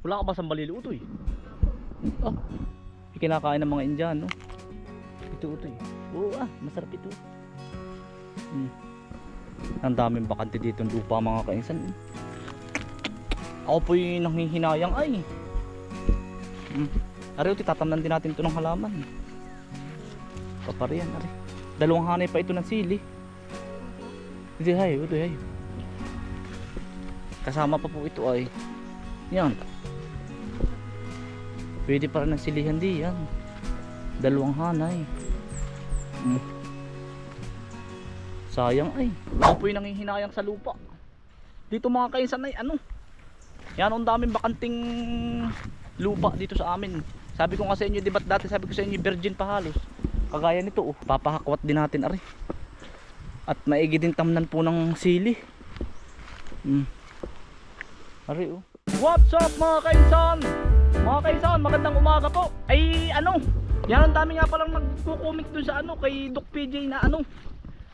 Wala ka ba sa balili utoy? Oh, kinakain ng mga Indiano. Ito utoy. Oo ah, masarap ito. Hmm. Ang daming bakante dito ng lupa mga kainsan. Ako po yung nanghihinayang ay. Hmm. Ari, utoy, tatamnan din natin ito ng halaman. Papariyan, ari. Dalawang hanay pa ito ng sili. Hindi, hay, utoy, hay. Kasama pa po ito ay. Yan. Pwede para ng silihan di yan. Dalawang hanay. Hmm. Sayang ay. Ako po yung nanghihinayang sa lupa. Dito mga kainsan ay ano. Yan ang daming bakanting lupa dito sa amin. Sabi ko nga sa inyo, di ba't dati sabi ko sa inyo virgin pa halos. Kagaya nito oh. Papahakwat din natin ari. At maigi din tamnan po ng sili. Hmm. Ari oh. What's up mga kainsan? Mga kainsan, magandang umaga po. Ay ano, yan ang dami nga palang nagko-comment dun sa ano kay Doc PJ na ano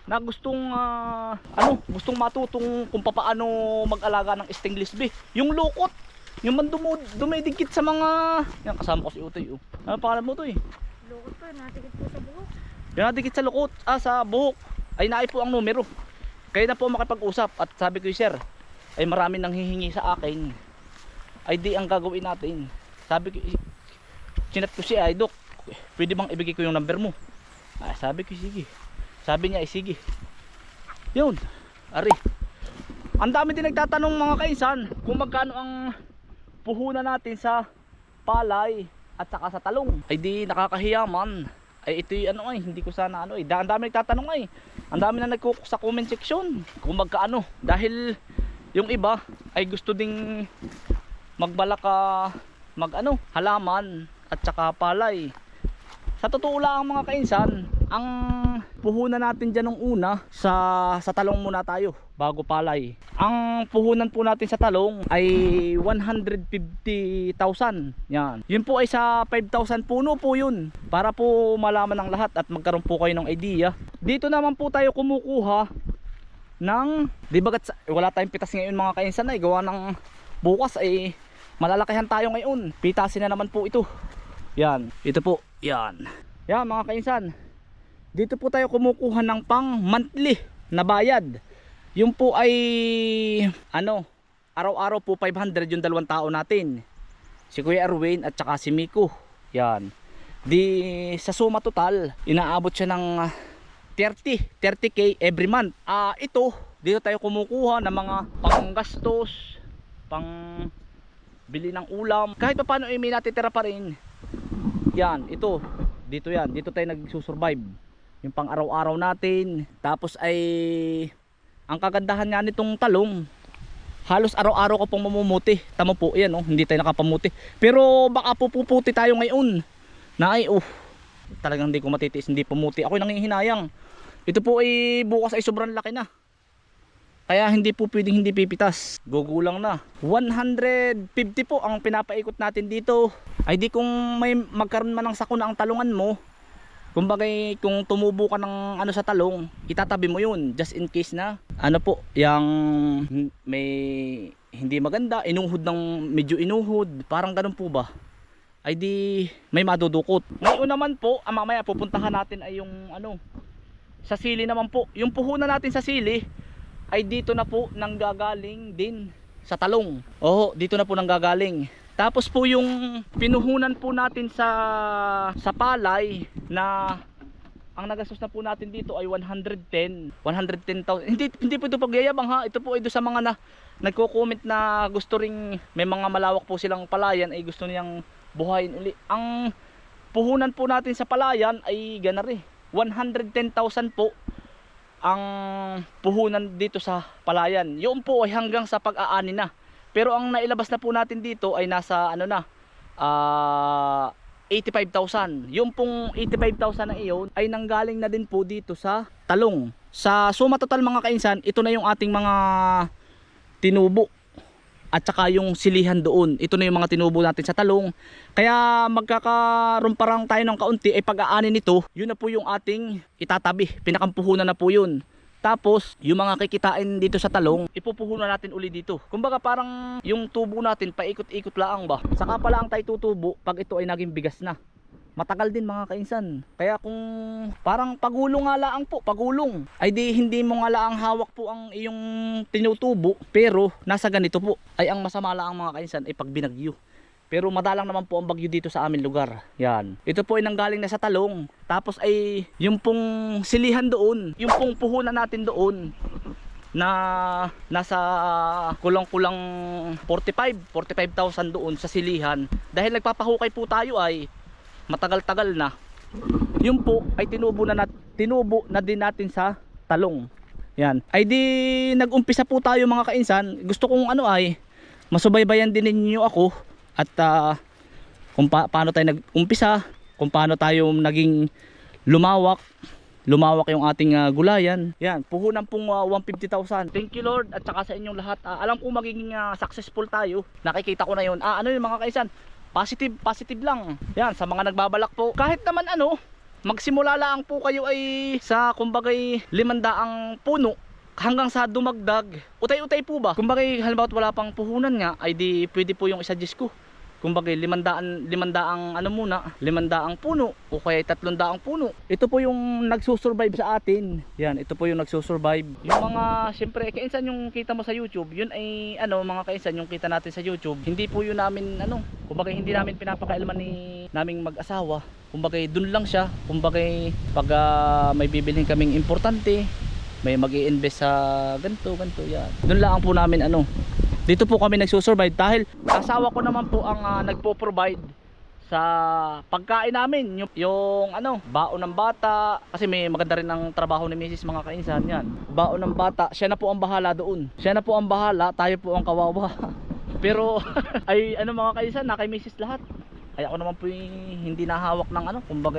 na gustong ah, ano, gustong matutong kung paano mag-alaga ng stainless bee. Yung lukot, yung man dumu, dumidikit sa mga yan kasama ko si Utoy oh. Ano pangalan mo to eh? Lukot pa, natikit po sa buhok. Yung nadikit sa lukot, ah sa buhok. Ay naay po ang numero. Kayo na po makipag-usap at sabi ko sir, ay marami nang hihingi sa akin. Ay di ang gagawin natin. Sabi ko, chinat ko siya, ay pwede bang ibigay ko yung number mo? Ah, sabi ko, sige. Sabi niya, ay sige. Yun, ari. Ang dami din nagtatanong mga kainsan kung magkano ang puhunan natin sa palay at saka sa talong. Ay di nakakahiyaman. Ay ito yung ano ay, hindi ko sana ano ay. Da- Ang dami nagtatanong ay. Ang dami na nagkukuk sa comment section kung magkaano. Dahil yung iba ay gusto ding magbalak ka mag ano, halaman at saka palay. Sa totoo lang mga kainsan, ang puhunan natin dyan nung una sa, sa talong muna tayo bago palay. Ang puhunan po natin sa talong ay 150,000. Yan. Yun po ay sa 5,000 puno po yun. Para po malaman ng lahat at magkaroon po kayo ng idea. Dito naman po tayo kumukuha ng, di sa- wala tayong pitas ngayon mga kainsan ay gawa ng bukas ay malalakihan tayo ngayon. Pitasin na naman po ito. Yan. Ito po. Yan. Yan mga kainsan. Dito po tayo kumukuha ng pang monthly na bayad. Yung po ay ano, araw-araw po 500 yung dalawang tao natin. Si Kuya Erwin at saka si Miko. Yan. Di sa suma total, inaabot siya ng ah, 30, 30k every month. Ah, ito, dito tayo kumukuha ng mga panggastos, pang bili ng ulam. Kahit pa paano eh, may natitira pa rin. Yan, ito. Dito yan. Dito tayo nagsusurvive. Yung pang araw-araw natin. Tapos ay ang kagandahan nga nitong talong halos araw-araw ko pong mamumuti. Tama po, yan oh, hindi tayo nakapamuti. Pero baka po puputi tayo ngayon. Na ay, oh, talagang hindi ko matitiis, hindi pumuti. Ako'y nangihinayang. Ito po ay bukas ay sobrang laki na. Kaya hindi po pwedeng hindi pipitas. Gugulang na. 150 po ang pinapaikot natin dito. Ay di kung may magkaroon man ng sakuna ang talungan mo, kumbaga kung tumubo ka ng ano sa talong, itatabi mo yun just in case na ano po, yung may hindi maganda, inuhod ng medyo inuhod, parang ganun po ba? Ay di may madudukot. Ngayon naman po, ah, mamaya pupuntahan natin ay yung ano sa sili naman po. Yung puhunan natin sa sili ay dito na po nanggagaling din sa talong. Oo, dito na po nanggagaling. Tapos po yung pinuhunan po natin sa sa palay na ang nagastos na po natin dito ay 110 110,000 hindi hindi po ito pagyayabang ha ito po ay doon sa mga na nagko-comment na gusto ring may mga malawak po silang palayan ay gusto niyang buhayin uli ang puhunan po natin sa palayan ay ganari 110,000 po ang puhunan dito sa palayan. Yun po ay hanggang sa pag-aani na. Pero ang nailabas na po natin dito ay nasa ano na ah 85,000. Yung pong 85,000 na iyon ay nanggaling na din po dito sa talong. Sa suma total mga kainsan, ito na yung ating mga tinubo at saka yung silihan doon. Ito na yung mga tinubo natin sa talong. Kaya magkakaroon parang tayo ng kaunti ay pag-aani nito, yun na po yung ating itatabi. Pinakampuhunan na po yun. Tapos, yung mga kikitain dito sa talong, ipupuhunan natin uli dito. Kumbaga parang yung tubo natin, paikot-ikot laang ba? Saka pala ang tayo tutubo pag ito ay naging bigas na. Matagal din mga kainsan. Kaya kung parang pagulong nga laang po, pagulong. Ay di hindi mo nga laang hawak po ang iyong tinutubo. Pero nasa ganito po. Ay ang masama laang mga kainsan ay pag binagyo. Pero madalang naman po ang bagyo dito sa amin lugar. Yan. Ito po ay nanggaling na sa talong. Tapos ay yung pong silihan doon. Yung pong puhunan natin doon na nasa kulang-kulang 45, 45,000 doon sa silihan. Dahil nagpapahukay po tayo ay matagal-tagal na. Yung po ay tinubo na nat tinubo na din natin sa talong. Yan. Ay di nag-umpisa po tayo mga kainsan. Gusto kong ano ay masubaybayan din ninyo ako at ah, kung pa- paano tayo nag-umpisa, kung paano tayo naging lumawak lumawak yung ating ah, gulayan. Yan, puhunan pong ah, 150,000. Thank you Lord at saka sa inyong lahat. Ah, alam ko magiging ah, successful tayo. Nakikita ko na yun. Ah, ano yun mga kaisan? Positive, positive lang. Yan, sa mga nagbabalak po. Kahit naman ano, magsimula lang po kayo ay sa kumbagay limandaang puno hanggang sa dumagdag. Utay-utay po ba? Kumbagay halimbawa wala pang puhunan nga, ay di pwede po yung isa-gis ko. Kumbagay limandaan, limandaang ano muna, limandaang puno o kaya tatlondaang puno. Ito po yung nagsusurvive sa atin. Yan, ito po yung nagsusurvive. Yung mga, siyempre, kainsan yung kita mo sa YouTube, yun ay, ano, mga kainsan yung kita natin sa YouTube. Hindi po yun namin, ano, kumbaga hindi namin pinapakailman ni naming mag-asawa. Kumbaga dun lang siya. Kumbaga pag ah, may bibilhin kaming importante, may mag invest sa ganito, ganito, yan. Doon lang po namin ano. Dito po kami nagsusurvive dahil asawa ko naman po ang ah, nagpo-provide sa pagkain namin yung, yung ano baon ng bata kasi may maganda rin ang trabaho ni Mrs. mga kainsan yan baon ng bata siya na po ang bahala doon siya na po ang bahala tayo po ang kawawa pero ay ano mga kainsan na kay Mrs. lahat ay ako naman po yung hindi nahawak ng ano kumbaga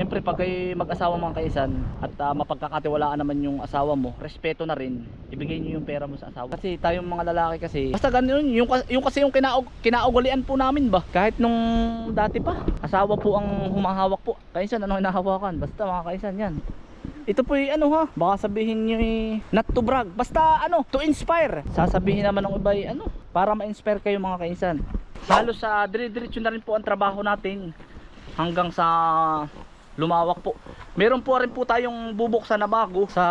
Siyempre pag kayo mag-asawa mga kaisan at ah, mapagkakatiwalaan naman yung asawa mo, respeto na rin. Ibigay niyo yung pera mo sa asawa. Kasi tayong mga lalaki kasi, basta ganun yung, yung kasi yung kinaug, kinaugalian po namin ba? Kahit nung dati pa, asawa po ang humahawak po. Kaisan ano hinahawakan? Basta mga kaisan yan. Ito po yung ano ha, baka sabihin nyo eh, not to brag, basta ano, to inspire. Sasabihin naman ng iba eh, ano, para ma-inspire kayo mga kaisan. Halos sa dire-diretso na rin po ang trabaho natin hanggang sa lumawak po. Meron po rin po tayong bubuksan na bago sa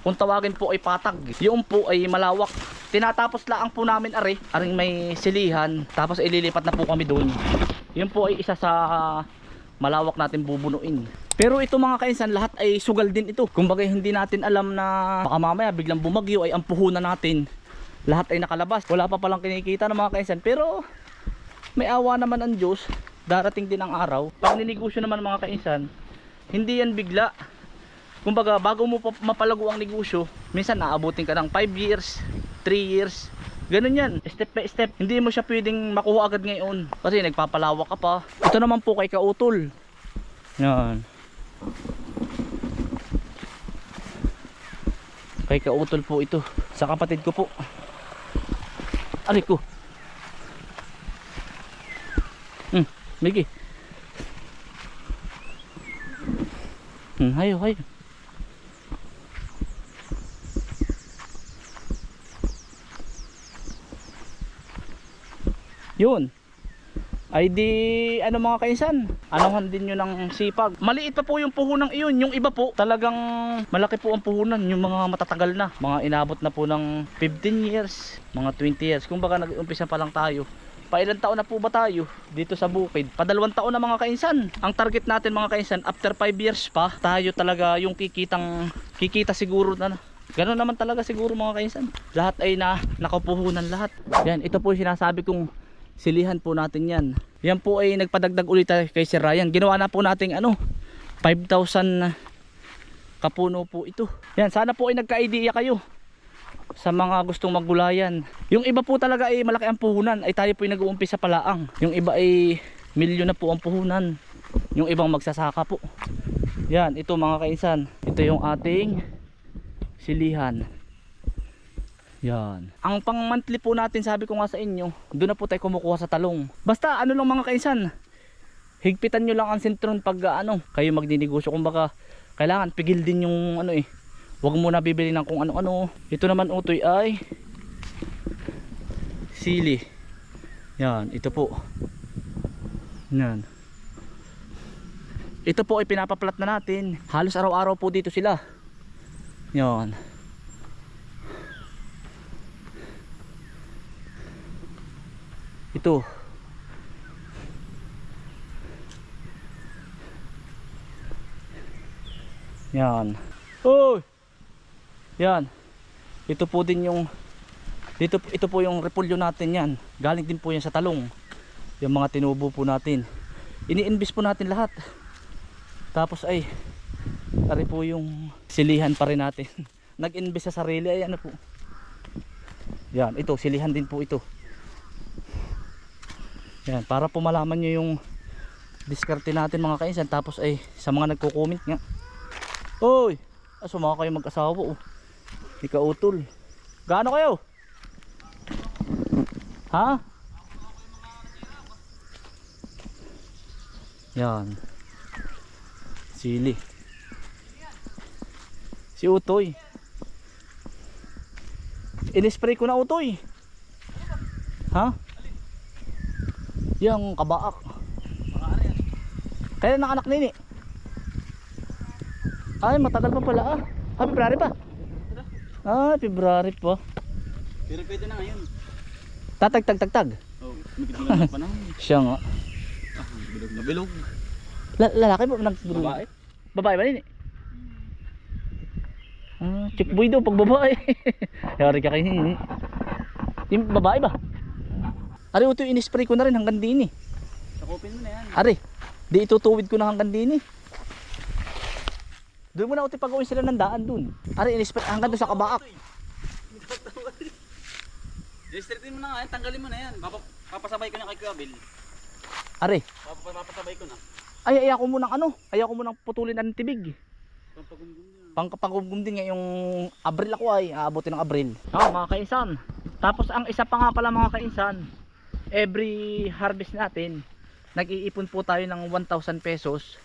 kung tawagin po ay patag. Yung po ay malawak. Tinatapos lang po namin are, aring may silihan, tapos ililipat na po kami doon. Yun po ay isa sa malawak natin bubunuin. Pero ito mga kainsan, lahat ay sugal din ito. Kumbaga hindi natin alam na baka mamaya biglang bumagyo ay ang puhunan natin. Lahat ay nakalabas. Wala pa palang kinikita ng mga kainsan. Pero may awa naman ang Diyos. Darating din ang araw. Pag ninegosyo naman mga kainsan, hindi yan bigla. Kumbaga, bago mo pa- mapalago ang negosyo, minsan naabutin ka ng 5 years, 3 years. Ganun yan, step by step. Hindi mo siya pwedeng makuha agad ngayon. Kasi nagpapalawak ka pa. Ito naman po kay Kautol. Yan. Kay Kautol po ito. Sa kapatid ko po. Aray ko. Hmm, Migi. Hmm, hayo, hayo. Yun. Ay di, ano mga kainsan, anuhan din nyo ng sipag. Maliit pa po yung puhunan iyon. Yung iba po, talagang malaki po ang puhunan. Yung mga matatagal na. Mga inabot na po ng 15 years, mga 20 years. Kung baka nag-umpisa pa lang tayo. Pailan taon na po ba tayo dito sa bukid? Padalawang taon na mga kainsan. Ang target natin mga kainsan, after 5 years pa, tayo talaga yung kikitang, kikita siguro na Ganun naman talaga siguro mga kainsan. Lahat ay na nakapuhunan lahat. Yan, ito po sinasabi kong silihan po natin yan. Yan po ay nagpadagdag ulit kay Sir Ryan. Ginawa na po nating ano, 5,000 kapuno po ito. Yan, sana po ay nagka-idea kayo sa mga gustong maggulayan. Yung iba po talaga ay malaki ang puhunan ay tayo po ay nag-uumpisa palaang. Yung iba ay milyon na po ang puhunan. Yung ibang magsasaka po. Yan, ito mga kainsan. Ito yung ating silihan. Yan. Ang pang monthly po natin sabi ko nga sa inyo, doon na po tayo kumukuha sa talong. Basta ano lang mga kainsan, higpitan nyo lang ang sentron pag ah, ano, kayo magdinegosyo. Kumbaga, kailangan pigil din yung ano eh, Huwag muna bibili ng kung ano-ano. Ito naman utoy ay sili. Yan, ito po. Yan. Ito po ay pinapaplat na natin. Halos araw-araw po dito sila. Yan. Ito. Yan. Oy. Yan. Ito po din yung dito ito po yung repolyo natin yan. Galing din po yan sa talong. Yung mga tinubo po natin. Ini-invest po natin lahat. Tapos ay ari po yung silihan pa rin natin. Nag-invest sa sarili ay ano po. Yan, ito silihan din po ito. Yan, para po malaman nyo yung diskarte natin mga kainsan. Tapos ay sa mga nagko-comment nga. Hoy! Ah, sumaka kayo mag-asawa oh. Ikaw utol. Gaano kayo? Ha? Yan. Sili. Si Utoy. In-spray ko na Utoy. Ha? Yang kabaak. Kaya ng anak nini. Ay, matagal pa pala ah. Ah, pa. Ah, February pa. Pero pwede na ngayon. Tatag tag tag tag. Oh, magkitigan pa naman. Siya nga. Ah, bilog na bilog. La- lalaki ba nag Babae? Babae ba nini? Ah, chick boy daw pag babae. Yari ka kayo nini. Yung babae ba? Ari, ito in-spray ko na rin hanggang din eh. Sakupin mo na yan. Ari, di itutuwid ko na hanggang din eh. Doon mo na uti pag sila ng daan dun. Ari, in-spray hanggang doon sa kabaak. Restrictin mo na nga yan, tanggalin mo na yan. Papa, papasabay ko na kay Kuya Bill. Ari, Papa, papasabay ko na. ay ayaw ko munang ano, ayaw ko munang putulin ang tibig. Pampagumgum niya. Pangkapagugum din nga yung Abril ako ay aabutin ng Abril. Ah, mga kainsan. Tapos ang isa pa nga pala mga kainsan, every harvest natin, nag-iipon po tayo ng 1,000 pesos.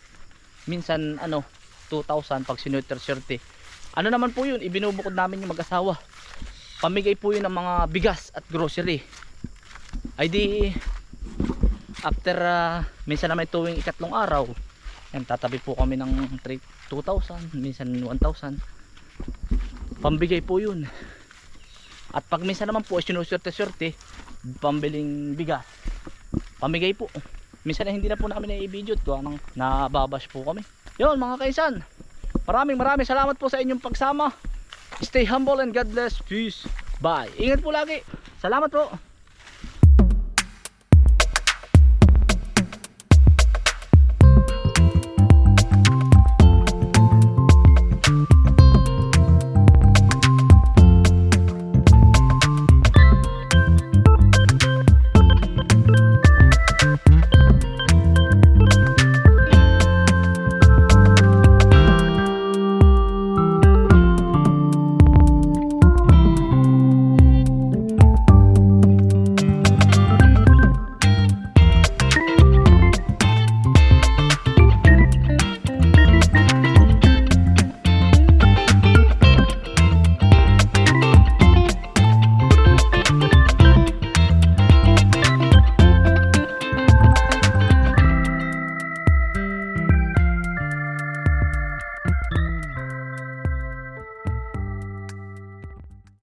Minsan ano, 2,000 pag sinuter surte. Ano naman po yun, ibinubukod namin yung mag-asawa. Pamigay po yun ng mga bigas at grocery. Ay di, after ah, minsan naman tuwing ikatlong araw, yan, tatabi po kami ng 3 2,000, minsan 1,000. Pambigay po yun. At pag minsan naman po, sinuswerte-swerte, pambiling bigas. Pamigay po. Minsan na hindi na po namin na-i-video ko, anong nababash po kami. Yun mga kaisan, maraming maraming salamat po sa inyong pagsama. Stay humble and God bless. Peace. Bye. Ingat po lagi. Salamat po.